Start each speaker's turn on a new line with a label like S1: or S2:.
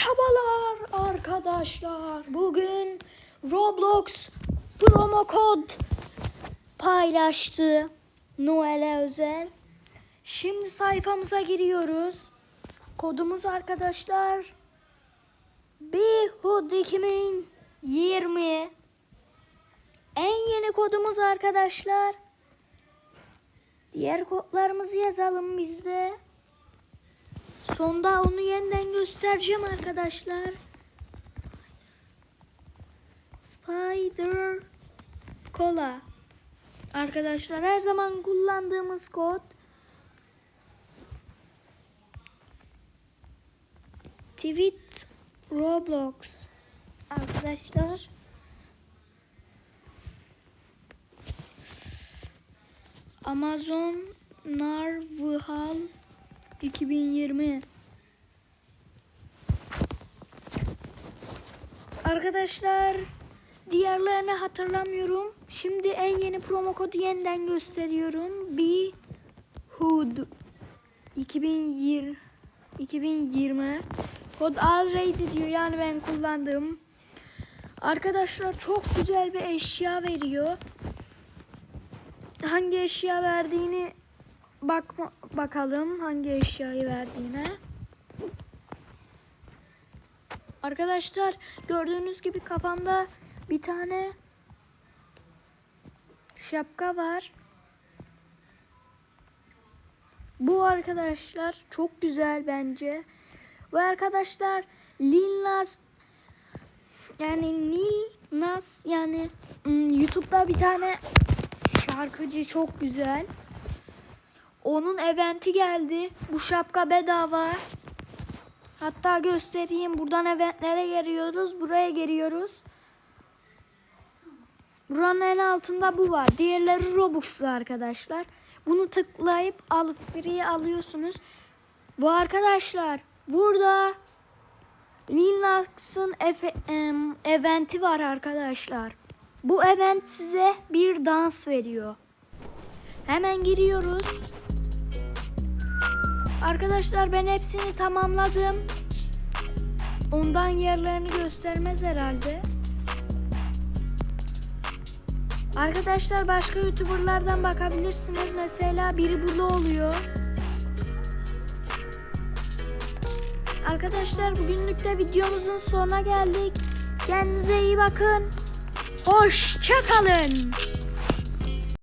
S1: Merhabalar arkadaşlar. Bugün Roblox promo kod paylaştı. Noel'e özel. Şimdi sayfamıza giriyoruz. Kodumuz arkadaşlar Bihud 2020 En yeni kodumuz arkadaşlar. Diğer kodlarımızı yazalım bizde. Sonda onu yeniden göstereceğim arkadaşlar. Spider Cola. Arkadaşlar her zaman kullandığımız kod. Tweet Roblox. Arkadaşlar. Amazon Narvhal 2020 Arkadaşlar diğerlerini hatırlamıyorum. Şimdi en yeni promo kodu yeniden gösteriyorum. Be Hood 2020 2020 Kod already diyor yani ben kullandım. Arkadaşlar çok güzel bir eşya veriyor. Hangi eşya verdiğini bakma, bakalım hangi eşyayı verdiğine. Arkadaşlar gördüğünüz gibi kafamda bir tane şapka var. Bu arkadaşlar çok güzel bence. Ve arkadaşlar Lil yani Lil Nas yani hmm, YouTube'da bir tane şarkıcı çok güzel. Onun eventi geldi. Bu şapka bedava. Hatta göstereyim. Buradan eventlere geliyoruz. Buraya geliyoruz. Buranın en altında bu var. Diğerleri Robux'lu arkadaşlar. Bunu tıklayıp alıp biriye alıyorsunuz. Bu arkadaşlar burada Linux'ın eventi var arkadaşlar. Bu event size bir dans veriyor. Hemen giriyoruz. Arkadaşlar ben hepsini tamamladım. Ondan yerlerini göstermez herhalde. Arkadaşlar başka YouTuber'lardan bakabilirsiniz. Mesela biri Bulu oluyor. Arkadaşlar bugünlük de videomuzun sonuna geldik. Kendinize iyi bakın. Hoşçakalın.